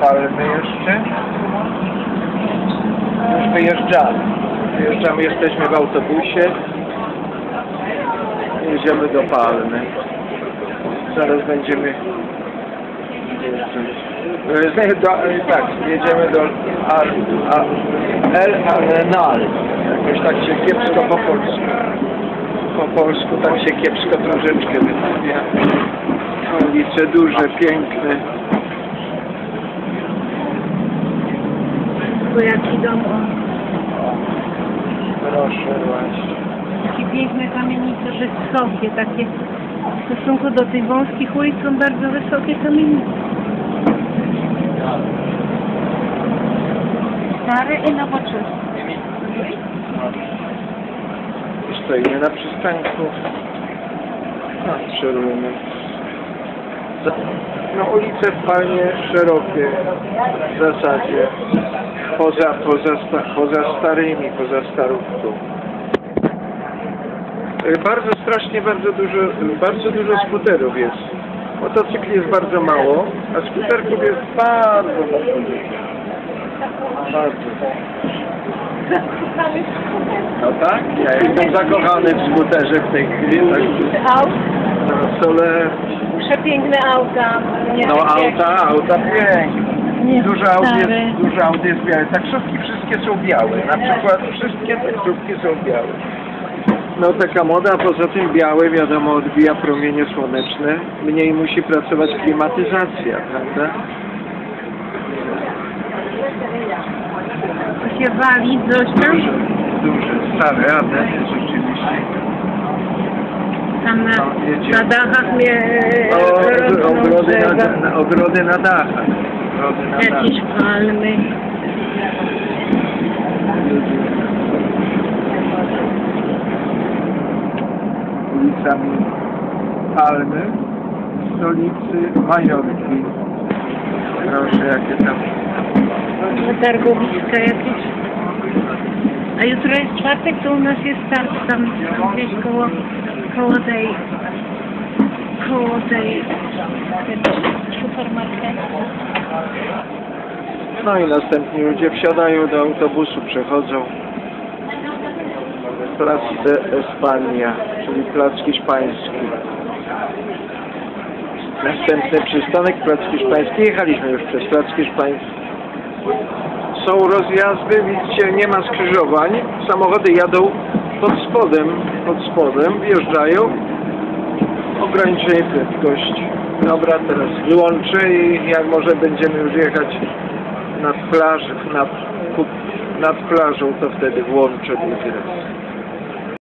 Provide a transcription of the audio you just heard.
palmy jeszcze. Już wyjeżdżamy. Wyjeżdżamy, jesteśmy w autobusie. Jedziemy do Palmy. Zaraz będziemy Do, tak, jedziemy do Al, Al, El Arenal. Jakoś tak się kiepsko po polsku. Po polsku tak się kiepsko troszeczkę wymawia. Ulice duże, piękne. Bo jaki dom, o, Proszę właśnie. takie piękne kamienice, wysokie, takie w stosunku do tych wąskich ulic są bardzo wysokie kamienice. Stare i nowoczesne. Stoimy na przystanku. Patrzmy. No ulice w Palmie szerokie w zasadzie. Poza, poza, poza starymi, poza starówką. Y, Bardzo strasznie, bardzo dużo, bardzo dużo skuterów jest. Motocykli jest bardzo mało, a skuterków jest bardzo, bardzo dużo. Bardzo. No tak, ja jestem zakochany w skuterze w tej chwili, Aut, na stole, przepiękne auta. Nie no auta, auta piękne. Nie Dużo aut jest, dużo aut jest białe. Taksówki wszystkie są białe. Na przykład wszystkie taksówki są białe. No taka moda, a poza tym białe wiadomo odbija promienie słoneczne. Mniej musi pracować klimatyzacja, prawda? To się wali tam. Duże, duże, stare, a ten jest rzeczywiście. Tam na, No, wiecie. na dachach mnie O, ogrody na, na, ogrody na dachach. Jakieś palmy. ulicami Palmy, stolicy Majorki. Proszę, jakie tam... Targowiska jakieś. A jutro jest czwartek, to u nas jest start tam gdzieś koło, koło tej, koło tej supermarketu. No i następni ludzie wsiadają do autobusu, przechodzą. Plac de Espania, czyli Plac Hiszpański. Następny przystanek, Plac Hiszpański. Jechaliśmy już przez Plac Hiszpański. Są rozjazdy, widzicie, nie ma skrzyżowań. Samochody jadą pod spodem, pod spodem, wjeżdżają. Ograniczenie prędkości. Dobra, teraz wyłączę i jak może będziemy już jechać nad plażą, nad, nad plażą, to wtedy włączę drugi raz.